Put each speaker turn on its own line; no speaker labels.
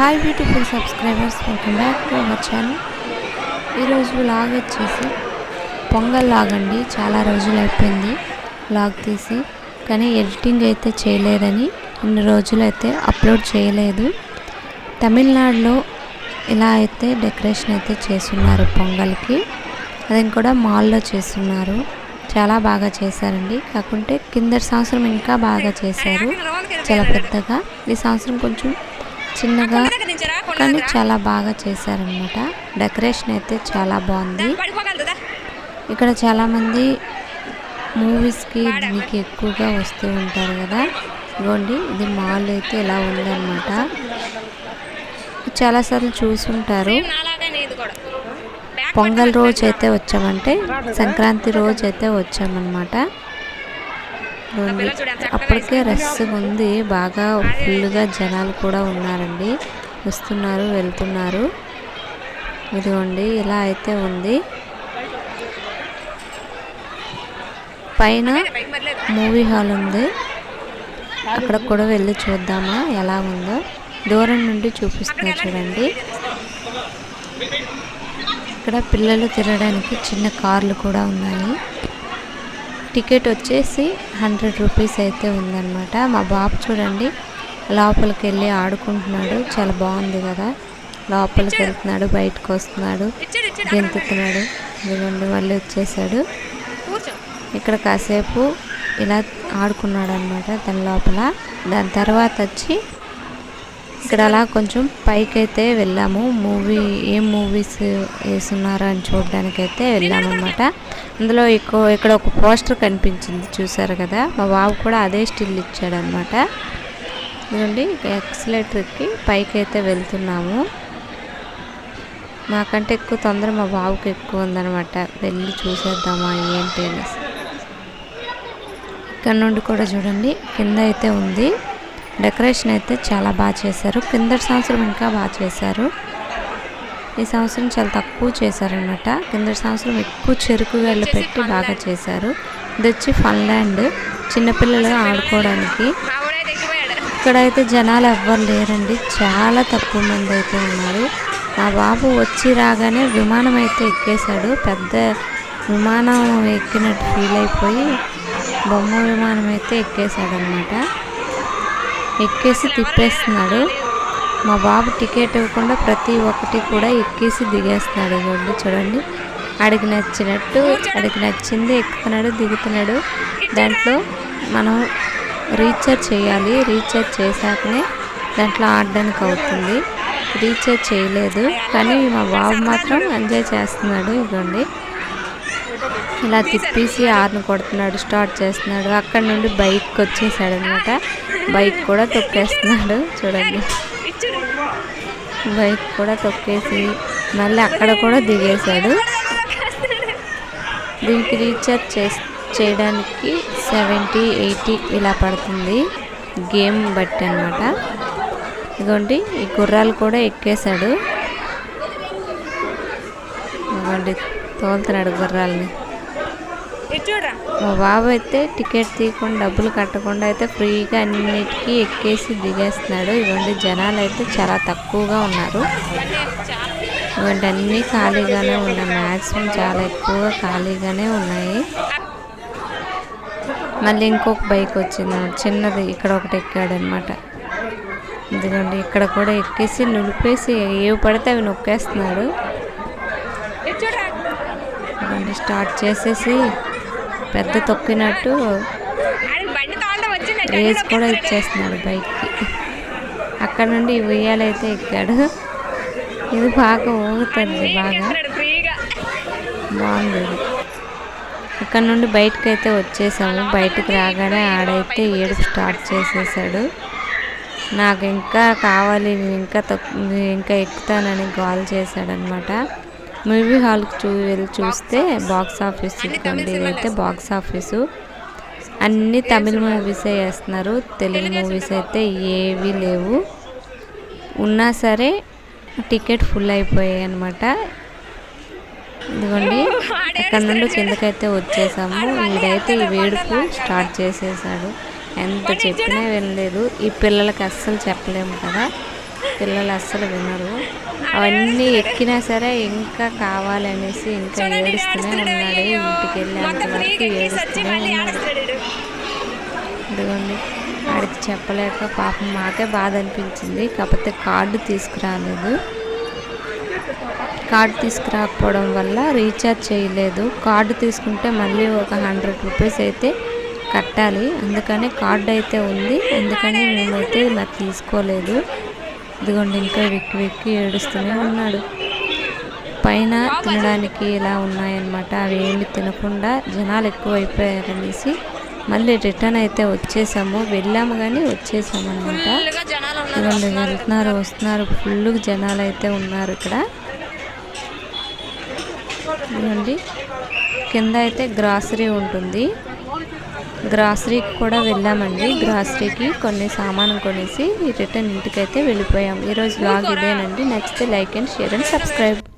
Hi beautiful subscribers welcome back to our channel ఈరోజు vlog వచ్చేసి Pongal log అండి. చాలా రోజులు అయిపోయింది లాగ్ తీసి. కానీ ఎడిటింగ్ అయితే చేయలేదని ఇన్ని రోజులు అయితే అప్లోడ్ చేయలేదు. తమిళనాడులో ఇలా అయితే డెకరేషన్ అయితే చేస్తున్నారు పొంగల్కి. అది కూడా మాల్లో చేస్తున్నారు. చాలా బాగా చేశారండి. కాకుంటే కింద సంవత్సరం ఇంకా బాగా చేశారు. చాలా పెద్దగా. ఈ సంవత్సరం కొంచెం చిన్నగా కానీ చాలా బాగా చేశారనమాట డెకరేషన్ అయితే చాలా బాగుంది. ఇక్కడ చాలామంది మూవీస్కి దీనికి ఎక్కువగా వస్తూ ఉంటారు కదా. ఇదిగోండి ఇది మాల్ అయితే ఇలా ఉందన్నమాట. చాలాసార్లు చూసుంటారు. పొంగల్ రోజు అయితే వచ్చామంటే సంక్రాంతి రోజు అయితే వచ్చామన్నమాట. ఇదిగోండి. అప్పటికే రష్ ఉంది బాగా ఫుల్గా జనాలు కూడా ఉన్నారండి. వస్తున్నారు వెళ్తున్నారు. ఇదిగోండి ఇలా అయితే ఉంది. పైన మూవీ హాల్ ఉంది. అక్కడ కూడా వెళ్ళి చూద్దామా ఎలా ఉందో. దూరం నుండి చూపిస్తున్నా చూడండి. ఇక్కడ పిల్లలు తిరగడానికి చిన్న కార్లు కూడా ఉన్నాయి. టికెట్ వచ్చేసి హండ్రెడ్ రూపీస్ అయితే ఉందన్నమాట. మా బాబు చూడండి లోపలికి వెళ్ళి ఆడుకుంటున్నాడు. చాలా బాగుంది కదా. లోపలికి వెళ్తున్నాడు బయటకు వస్తున్నాడు గెంతుతున్నాడు. ఇదిగోండి మళ్ళీ వచ్చేసాడు. ఇక్కడ కాసేపు ఇలా ఆడుకున్నాడు అనమాట దాని లోపల. దాని తర్వాత వచ్చి ఇక్కడ అలా కొంచెం పైకైతే వెళ్ళాము. మూవీ ఏం మూవీస్ వేస్తున్నారో అని చూడడానికైతే వెళ్ళామన్నమాట. అందులో ఎక్కువ ఇక్కడ ఒక పోస్టర్ కనిపించింది చూసారు కదా? మా బాబు కూడా అదే స్టిల్ ఇచ్చాడనమాట ఇదండి ఎక్సలేటర్కి పైకి అయితే వెళ్తున్నాము. మాకంటే ఎక్కువ తొందర మా బాబుకి ఎక్కువ ఉందన్నమాట. వెళ్ళి చూసేద్దామా ఏంటి అనేసి. ఇక్కడ నుండి కూడా చూడండి కింద అయితే ఉంది. డెకరేషన్ అయితే చాలా బాగా చేశారు. కింద సంవత్సరం ఇంకా బాగా చేశారు. ఈ సంవత్సరం చాలా తక్కువ చేశారనమాట కింద సంవత్సరం ఎక్కువ చెరుకు వేళ్ళు పెట్టి బాగా చేశారు. ఇది వచ్చి ఫన్ ల్యాండ్ చిన్నపిల్లలు ఆడుకోవడానికి. ఇక్కడైతే జనాలు ఎవ్వరు లేరండి. చాలా తక్కువ మంది అయితే ఉన్నారు. మా బాబు వచ్చి రాగానే విమానం అయితే ఎక్కేశాడు. పెద్ద విమానం ఎక్కినట్టు ఫీల్ అయిపోయి బొమ్మ విమానం అయితే ఎక్కేశాడు అనమాట ఎక్కేసి తిప్పేస్తున్నాడు. మా బాబు టికెట్ ఇవ్వకుండా ప్రతి ఒక్కటి కూడా ఎక్కేసి దిగేస్తున్నాడు ఇవ్వండి చూడండి. అడిగి నచ్చినట్టు అడిగి నచ్చింది ఎక్కుతున్నాడు దిగుతున్నాడు. దాంట్లో మనం రీఛార్జ్ చేయాలి. రీఛార్జ్ చేశాకనే దాంట్లో ఆడడానికి అవుతుంది. రీఛార్జ్ చేయలేదు. కానీ మా బాబు మాత్రం ఎంజాయ్ చేస్తున్నాడు. ఇదిగోండి. ఇలా తిప్పేసి ఆర్ను కొడుతున్నాడు స్టార్ట్ చేస్తున్నాడు. అక్కడ నుండి బైక్ వచ్చేసాడు అనమాట బైక్ కూడా తొక్కేస్తున్నాడు. చూడండి. బైక్ కూడా తొక్కేసి మళ్ళీ అక్కడ కూడా దిగేశాడు. దీనికి రీఛార్జ్ చే చేయడానికి సెవెంటీ ఎయిటీ ఇలా పడుతుంది. గేమ్ బట్టి అనమాట ఇదిగోండి ఈ గుర్రాలు కూడా ఎక్కేశాడు. ఇదిగోండి తోలుతున్నాడు గుర్రాలని. మా బాబు అయితే టికెట్ తీయకుండా డబ్బులు కట్టకుండా అయితే ఫ్రీగా అన్నిటికీ ఎక్కేసి దిగేస్తున్నాడు. ఇవ్వండి జనాలు అయితే చాలా తక్కువగా ఉన్నారు. ఇవ్వండి అన్నీ ఖాళీగానే ఉన్నాయి. మ్యాక్సిమం చాలా ఎక్కువగా ఖాళీగానే ఉన్నాయి. మళ్ళీ ఇంకొక బైక్ వచ్చింది చిన్నది ఇక్కడ ఒకటి ఎక్కాడు అనమాట ఇదిగోండి ఇక్కడ కూడా ఎక్కేసి నులిపేసి ఏవి పడితే అవి నొక్కేస్తున్నాడు. స్టార్ట్ చేసేసి పెద్ద తొక్కినట్టు రేస్ కూడా ఇచ్చేస్తున్నాడు బైక్కి. అక్కడ నుండి ఉయ్యాలైతే ఎక్కాడు. ఇది బాగా ఊగుతుంది బాగా. బాగుంది ఇక్కడ నుండి బయటకు అయితే వచ్చేసాము. బయటకు రాగానే ఆడైతే ఏడుపు స్టార్ట్ చేసేసాడు. నాకు ఇంకా కావాలి ఇంకా తొక్ ఇంకా ఎక్కుతానని కాల్ చేశాడనమాట మూవీ హాల్కి చూ వెళ్ళి చూస్తే బాక్స్ ఆఫీస్ ఇదిగోండి ఇదైతే బాక్స్ ఆఫీసు. అన్ని తమిళ మూవీసే వేస్తున్నారు తెలుగు మూవీస్ అయితే ఏవి లేవు. ఉన్నా సరే టికెట్ ఫుల్ అయిపోయాయి అనమాట ఇదిగోండి అక్కడ నుండి కిందకైతే వచ్చేసాము. వీడైతే ఈ వేడుపు స్టార్ట్ చేసేసాడు. ఎంత చెప్పినా వినలేదు. ఈ పిల్లలకి అస్సలు చెప్పలేము కదా. పిల్లలు అస్సలు వినరు. అవన్నీ ఎక్కినా సరే ఇంకా కావాలనేసి ఇంకా ఏడుస్తూనే ఉన్నాడు. ఇంటికి వెళ్ళేంత వరకు ఏడుస్తూనే ఉన్నాడు. ఇదిగోండి. ఆడికి చెప్పలేక పాపం మాకే బాధ అనిపించింది. కాకపోతే కార్డు తీసుకురాలేదు. కార్డు తీసుకురాకపోవడం వల్ల రీఛార్జ్ చేయలేదు. కార్డు తీసుకుంటే మళ్ళీ ఒక హండ్రెడ్ రూపీస్ అయితే కట్టాలి. అందుకని కార్డు అయితే ఉంది. అందుకని మేమైతే నాకు తీసుకోలేదు. ఇదిగోండి ఇంకా వెక్కి వెక్కి ఏడుస్తూనే ఉన్నాడు. పైన తినడానికి ఇలా ఉన్నాయన్నమాట అవి ఏమి తినకుండా జనాలు ఎక్కువైపోయారనేసి మళ్ళీ రిటర్న్ అయితే వచ్చేసాము. వెళ్ళాము కానీ వచ్చేసాము అనమాట ఇదిగోండి వెళ్తున్నారు వస్తున్నారు. ఫుల్ జనాలు అయితే ఉన్నారు ఇక్కడ. ఇదిగోండి కింద అయితే గ్రాసరీ ఉంటుంది. గ్రాసరీకి కూడా వెళ్ళామండి. గ్రాసరీకి కొన్ని సామాను కొనేసి రిటర్న్ ఇంటికైతే వెళ్ళిపోయాం. ఈరోజు బ్లాగ్ ఇదేనండి. నచ్చితే like and share and subscribe.